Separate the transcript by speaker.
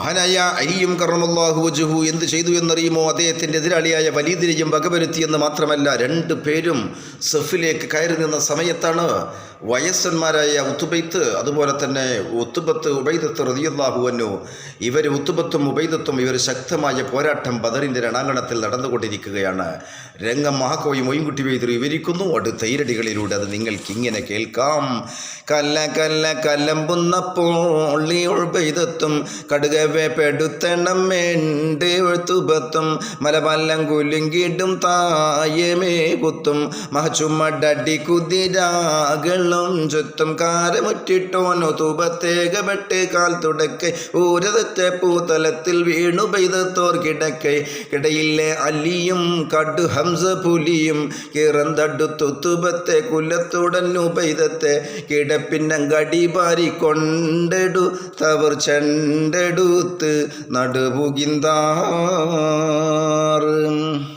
Speaker 1: മഹാനായ അലിയും കറമല്ലാഹു വജുഹു എന്ത് ചെയ്തു എന്നറിയുമോ? അദ്ദേഹത്തിന്റെ എതിരാളിയായ വലീദിനെയും വകവരുത്തിയെന്ന് മാത്രമല്ല രണ്ട് പേരും സഫിലേക്ക് കയറി നിന്ന സമയത്താണ് വയസ്സന്മാരായ ഉത്തുബൈത്ത് അതുപോലെ തന്നെ ഉത്തുബത്ത് ഉബൈദത്ത് റതിയുള്ളാഹുവന്നു ഇവർ ഉത്തുബത്തും ഉബൈദത്തും ഇവർ ശക്തമായ പോരാട്ടം ബദറിന്റെ രണാങ്കണത്തിൽ നടന്നുകൊണ്ടിരിക്കുകയാണ്. രംഗം മഹാക്കോയും മൊയ്യുംകുട്ടി വൈദ്യർ വിവരിക്കുന്നു. അടുത്ത തൈരടികളിലൂടെ അത് നിങ്ങൾക്ക് ഇങ്ങനെ കേൾക്കാം. കല്ല കല്ല കലമ്പുന്നപ്പോൾ കടുകവേ ഉൾബൈദത്തും മലബല്ലം കുലുങ്കിടും തായമേ കുത്തും മഹച്ചുമഡടി കുതിരാകളും ചുറ്റും കാരമുറ്റിട്ടോ തൂപത്തേകപ്പെട്ട് കാൽ തുടക്കെ. ഊരതത്തെ പൂതലത്തിൽ വീണു പെയ്തത്തോർ കിടക്കെ. കിടയിലെ അലിയും കടു ഹംസ പുലിയും കിറന്തടുത്തു തുബത്തെ കുലത്തുടന്നു പെയ്തത്തെ. കിടപ്പിന്നങ്കടി പാരി കൊണ്ടെടു തവർ ചെണ്ടെടുത്ത് നടുപുകിന്താ.